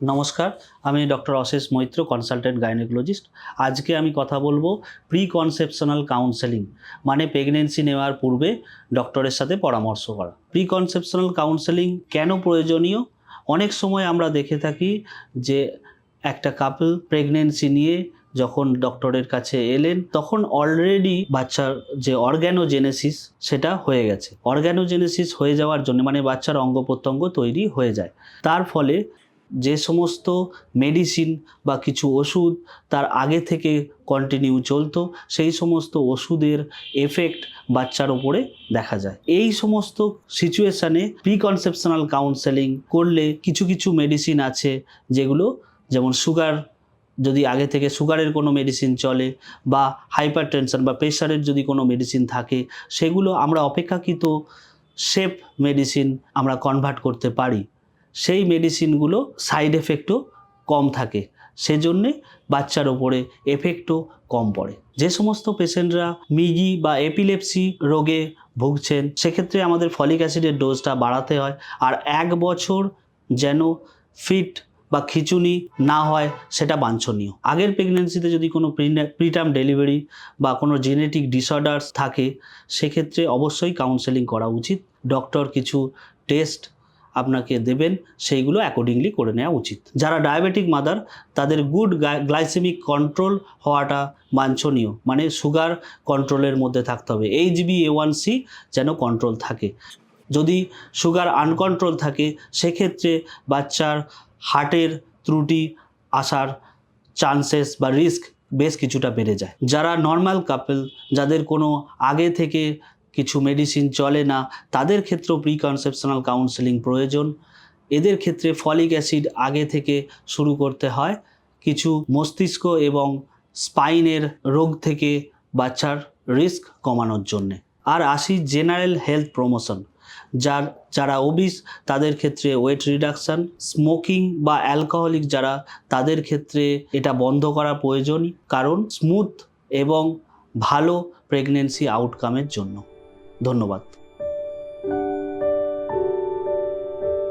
নমস্কার, আমি ডক্টর অশেষ মৈত্র কনসালটেন্ট গাইনোকোলজিস্ট আজকে আমি কথা বলব প্রি কনসেপশনাল কাউন্সেলিং মানে প্রেগনেন্সি নেওয়ার পূর্বে ডক্টরের সাথে পরামর্শ করা। প্রি কনসেপশনাল কাউন্সেলিং কেন প্রয়োজনীয়? অনেক সময় আমরা দেখে থাকি যে একটা কাপল প্রেগনেন্সি নিয়ে যখন ডক্টরের কাছে এলেন, তখন অলরেডি বাচ্চার যে অর্গ্যানোজেনেসিস সেটা হয়ে গেছে। অর্গ্যানোজেনেসিস হয়ে যাওয়ার জন্য মানে বাচ্চার অঙ্গ প্রত্যঙ্গ তৈরি হয়ে যায়। তার ফলে যে সমস্ত মেডিসিন বা কিছু ওষুধ তার আগে থেকে কন্টিনিউ চলতো, সেই সমস্ত ওষুধের এফেক্ট বাচ্চার ওপরে দেখা যায়। এই সমস্ত সিচুয়েশানে প্রিকনসেপশনাল কাউন্সেলিং করলে কিছু কিছু মেডিসিন আছে যেগুলো যেমন সুগার যদি আগে থেকে সুগারের কোনো মেডিসিন চলে বা হাইপার টেনশন বা প্রেশারের যদি কোনো মেডিসিন থাকে, সেগুলো আমরা অপেক্ষাকৃত সেফ মেডিসিন আমরা কনভার্ট করতে পারি। সেই মেডিসিনগুলো সাইড এফেক্টও কম থাকে। সেজন্যে বাচ্চার ওপরে এফেক্টও কম পড়ে। যে সমস্ত পেশেন্টরা মিগি বা এপিলেপসি রোগে ভুগছেন, সেক্ষেত্রে আমাদের ফলিক অ্যাসিডের ডোজটা বাড়াতে হয়। আর এক বছর যেন ফিট বা খিচুনি না হয়, সেটা বাঞ্ছনীয়। আগের প্রেগনেন্সিতে যদি কোনো প্রিটার্ম ডেলিভারি বা কোনো জেনেটিক ডিসঅর্ডার্স থাকে, সেক্ষেত্রে অবশ্যই কাউন্সেলিং করা উচিত। ডক্টর কিছু টেস্ট আপনাকে দেবেন, সেইগুলো অ্যাকর্ডিংলি করে নেওয়া উচিত। যারা ডায়াবেটিক মাদার তাদের গুড গ্লাইসেমিক কন্ট্রোল হওয়াটা বাঞ্ছনীয়। মানে সুগার কন্ট্রোলের মধ্যে থাকতে হবে। H B A one C যেন কন্ট্রোল থাকে। যদি সুগার আনকন্ট্রোল থাকে, সেক্ষেত্রে বাচ্চার হার্টের ত্রুটি আসার চান্সেস বা রিস্ক বেশ কিছুটা বেড়ে যায়। যারা নর্মাল কাপল যাদের কোনো আগে থেকে কিছু মেডিসিন চলে না, তাদের ক্ষেত্রেও প্রি কনসেপশনাল কাউন্সেলিং প্রয়োজন। এদের ক্ষেত্রে ফলিক অ্যাসিড আগে থেকে শুরু করতে হয়। কিছু মস্তিষ্ক এবং স্পাইনের রোগ থেকে বাচ্চার রিস্ক কমানোর জন্যে। আর আসি জেনারেল হেলথ প্রমোশন যার, যারা ওবিস তাদের ক্ষেত্রে ওয়েট রিডাকশান স্মোকিং বা অ্যালকোহলিক যারা, তাদের ক্ষেত্রে এটা বন্ধ করা প্রয়োজন, কারণ স্মুথ এবং ভালো প্রেগনেন্সি আউটকামের জন্য। ধন্যবাদ।